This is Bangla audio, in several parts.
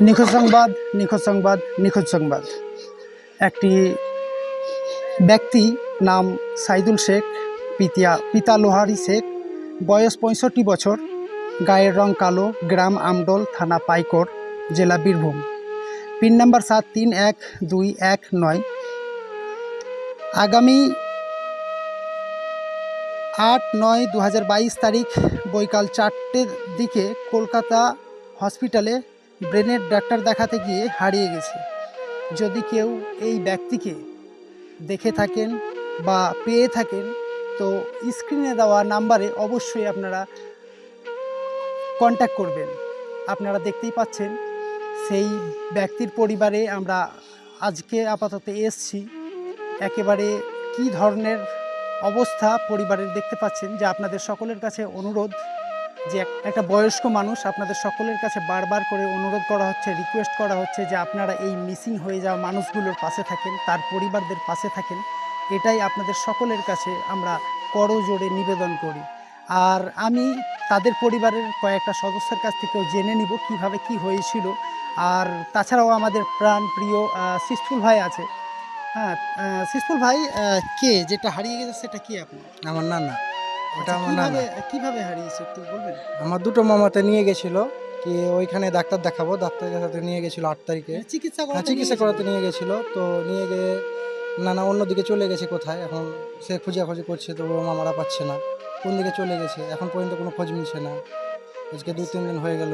নিখোঁজ সংবাদ নিখোঁজ সংবাদ নিখোঁজ সংবাদ। একটি ব্যক্তি নাম সাইদুল শেখ, পিতিয়া, পিতা লোহারি শেখ। বয়স পঁয়ষট্টি বছর। গায়ের রং কালো, গ্রাম আমডোল, থানা পাইকর জেলা বীরভূম। পিন নাম্বার সাত তিন এক দুই এক নয়। আগামী আট নয় দু তারিখ বৈকাল চারটের দিকে কলকাতা হসপিটালে ব্রেনের ডাক্তার দেখাতে গিয়ে হারিয়ে গেছে। যদি কেউ এই ব্যক্তিকে দেখে থাকেন বা পেয়ে থাকেন, তো স্ক্রিনে দেওয়া নাম্বারে অবশ্যই আপনারা কন্ট্যাক্ট করবেন। আপনারা দেখতেই পাচ্ছেন, সেই ব্যক্তির পরিবারে আমরা আজকে আপাতত এসছি। একেবারে কি ধরনের অবস্থা পরিবারের দেখতে পাচ্ছেন, যে আপনাদের সকলের কাছে অনুরোধ। যে একটা বয়স্ক মানুষ আপনাদের সকলের কাছে বারবার করে অনুরোধ করা হচ্ছে রিকোয়েস্ট করা হচ্ছে যে আপনারা এই মিসিং হয়ে যাওয়া মানুষগুলোর পাশে থাকেন, তার পরিবারদের পাশে থাকেন। এটাই আপনাদের সকলের কাছে আমরা করজোড়ে নিবেদন করি। আর আমি তাদের পরিবারের কয়েকটা সদস্যের কাছ থেকেও জেনে নিব কীভাবে কি হয়েছিল। আর তাছাড়াও আমাদের প্রাণ প্রিয় সিসফুল ভাই আছে। হ্যাঁ সিসফুল ভাই কে? যেটা হারিয়ে গেছে সেটা কি আপনি আমার না না ওটা আচ্ছা, আমার কীভাবে হারিয়েছে একটু বলবেন? আমার দুটো মামাতে নিয়ে গেছিল কি ওইখানে ডাক্তার দেখাবো ডাক্তার দেখাতে নিয়ে গেছিল আট তারিখে। চিকিৎসা হ্যাঁ করাতে চিকিৎসা নিয়ে করাতে গেছিল? নিয়ে গেছিল তো নিয়ে গিয়ে না না অন্যদিকে চলে গেছে কোথায় এখন সে খোঁজাখুঁজি করছে তো ও মামারা পাচ্ছে না। কোন দিকে চলে গেছে এখন পর্যন্ত কোনো খোঁজ মিলছে না। আজকে দু তিন দিন হয়ে গেল।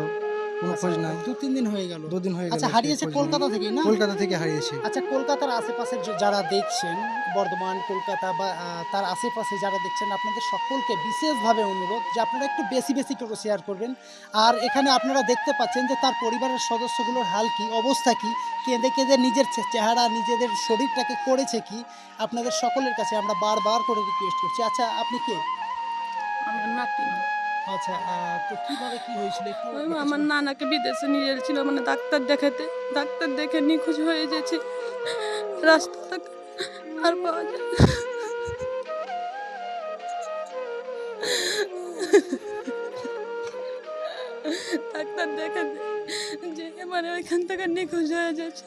কোনো খোঁজ নাই। দু তিন দিন হয়ে গেল। দুদিন হয়ে গেল আচ্ছা হারিয়েছে কলকাতা থেকে না? কলকাতা থেকে হারিয়েছে। আচ্ছা কলকাতার আশেপাশে যারা দেখছেন বর্ধমান কলকাতা বা তার আশেপাশে যারা দেখছেন আপনাদের সকলকে বিশেষভাবে অনুরোধ যে আপনারা একটু বেশি বেশি করে শেয়ার করবেন। আর এখানে আপনারা দেখতে পাচ্ছেন যে তার পরিবারের সদস্যগুলোর হাল কি অবস্থা কি কেঁদে কেঁদে নিজের চেহারা নিজেদের শরীরটাকে করেছে কি আপনাদের সকলের কাছে আমরা বারবার করে রিকোয়েস্ট করছি। আচ্ছা আপনি কে? আমার নাতি। আচ্ছা তো কীভাবে কি হয়েছিল? একটু আমার নানাকে বিদেশে নিয়ে যাচ্ছিল মানে ডাক্তার দেখাতে। ডাক্তার দেখে নিখোঁজ হয়ে গেছে। রাস্তা আর পাওয়া যায়। ডাক্তার দেখাতে যে মানে ওইখান থেকে নিখোঁজ হয়ে যাচ্ছে।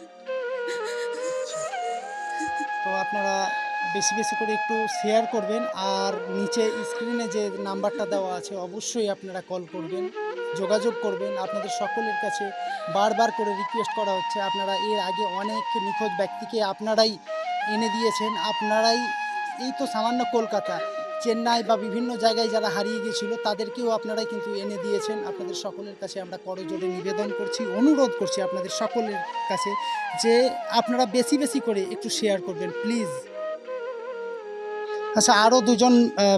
তো আপনারা বেশি বেশি করে একটু শেয়ার করবেন আর নিচে স্ক্রিনে যে নাম্বারটা দেওয়া আছে, অবশ্যই আপনারা কল করবেন, যোগাযোগ করবেন। আপনাদের সকলের কাছে বারবার করে রিকোয়েস্ট করা হচ্ছে। আপনারা এর আগে অনেক নিখোঁজ ব্যক্তিকে আপনারাই এনে দিয়েছেন। আপনারাই, এই তো সামান্য কলকাতা, চেন্নাই বা বিভিন্ন জায়গায় যারা হারিয়ে গিয়েছিল তাদেরকেও আপনারাই কিন্তু এনে দিয়েছেন। আপনাদের সকলের কাছে আমরা করজোড়ে নিবেদন করছি, অনুরোধ করছি আপনাদের সকলের কাছে যে আপনারা বেশি বেশি করে একটু শেয়ার করবেন প্লিজ আচ্ছা আরও দুজন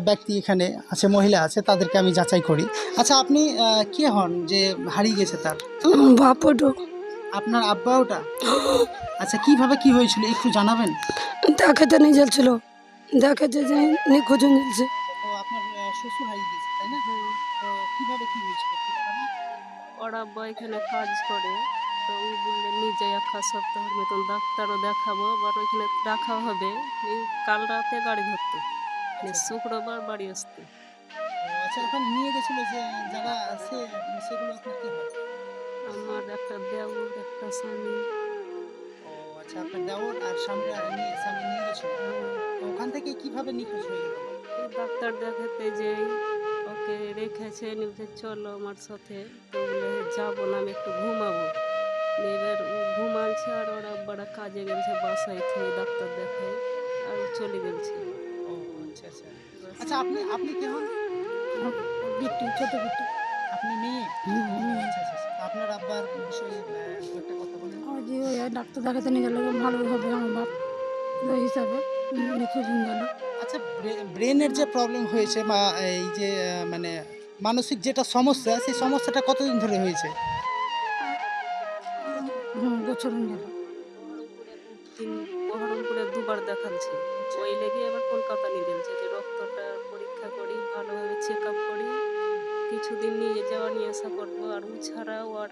ব্যক্তি এখানে আছে মহিলা আছে তাদেরকে আমি যাচাই করি। আচ্ছা আপনি কে হন যে হারিয়ে গেছে তার? বাপটো আপনার আব্বা ওটা? আচ্ছা কীভাবে কি হয়েছিল একটু জানাবেন? দেখাতে নিয়ে যাচ্ছিল। দেখাতে যে নিখোঁজ যাচ্ছে আপনার শ্বশুর হারিয়ে গেছে তাই না? তো কীভাবে হয়েছিল? ওরা আব্বা এখানে কাজ করে। তো ও বললে নিজে এক সপ্তাহের মতন ডাক্তারও দেখাবো আবার ওইখানে রাখা হবে। এই কাল রাতে গাড়ি ধরতে এই শুক্রবার বাড়ি আসতে। আচ্ছা নিয়ে গেছিল যে যারা আছে সেগুলো আপনার কি হয়? আমার একটা দেওর একটা স্বামী। ও আচ্ছা আপনার দেওর আর নিয়ে নিয়ে গেছিল। ওখান থেকে কীভাবে নিখোঁজ হয়ে গেল? ডাক্তার দেখাতে যে ওকে রেখেছে নিউজে চলো আমার সাথে। তো বলে যাব না আমি একটু ঘুমাবো। এবার ও ঘুমালছে আর ওরা আব্বারা কাজে গেছে বাসায় থেকে ডাক্তার দেখায় আর চলে গেছে। ও আচ্ছা আচ্ছা। আচ্ছা আপনি আপনি কে হন? বিট্টু ছোট বিট্টু। আপনি মেয়ে? আচ্ছা আচ্ছা আচ্ছা। আপনার আব্বার বিষয়ে একটা কথা বলেন। ওই যে ওই ডাক্তার দেখাতে নিয়ে গেল ভালো হবে আমার বাপ। ওই হিসাবে নিখোঁজ হয়ে গেল আচ্ছা ব্রেনের যে প্রবলেম হয়েছে বা এই যে মানে মানসিক যেটা সমস্যা সেই সমস্যাটা কতদিন ধরে হয়েছে? বছর হয়ে গেল তিন বহরমপুরে দুবার দেখাচ্ছে ওই লেগে এবার কলকাতা নিয়ে গেছে যে রক্তটা পরীক্ষা করি ভালোভাবে চেক আপ করি কিছুদিন নিয়ে যাওয়া নিয়ে আসা করব আর ও ছাড়াও আর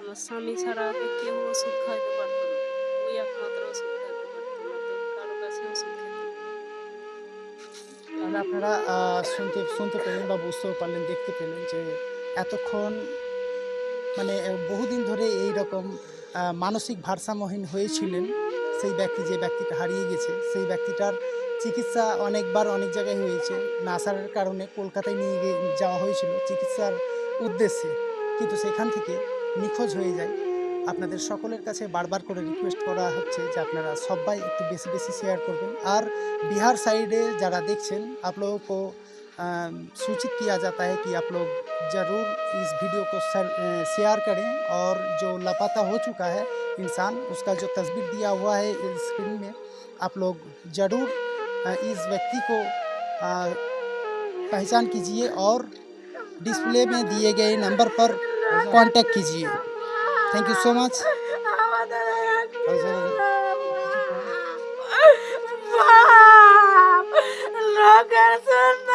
আমার স্বামী ছাড়া কেউ ওষুধ খাইতে পারতো না। ওই একমাত্র ওষুধ খাইতে পারতো না তো কারও কাছে ওষুধ খেতে। তাহলে আপনারা শুনতে শুনতে পেলেন বা বুঝতেও পারলেন দেখতে পেলেন যে এতক্ষণ মানে বহুদিন ধরে এই রকম মানসিক ভারসাম্যহীন হয়েছিলেন সেই ব্যক্তি, যে ব্যক্তিটা হারিয়ে গেছে, সেই ব্যক্তিটার চিকিৎসা অনেকবার অনেক জায়গায় হয়েছে। নাসারের কারণে কলকাতায় নিয়ে যাওয়া হয়েছিল চিকিৎসার উদ্দেশ্যে। কিন্তু সেখান থেকে নিখোঁজ হয়ে যায়। আপনাদের সকলের কাছে বারবার করে রিকোয়েস্ট করা হচ্ছে যে আপনারা সবাই একটু বেশি বেশি শেয়ার করবেন। আর বিহার সাইডে যারা দেখছেন আপলোক सूचित किया जाता है कि आप लोग ज़रूर इस वीडियो को शेयर करें और जो लापता हो चुका है इंसान, उसका जो तस्वीर दिया हुआ है स्क्रीन में, आप लोग ज़रूर इस व्यक्ति को पहचान कीजिए और डिस्प्ले में दिए गए नंबर पर कांटेक्ट कीजिए। थैंक यू सो मच लोग सुन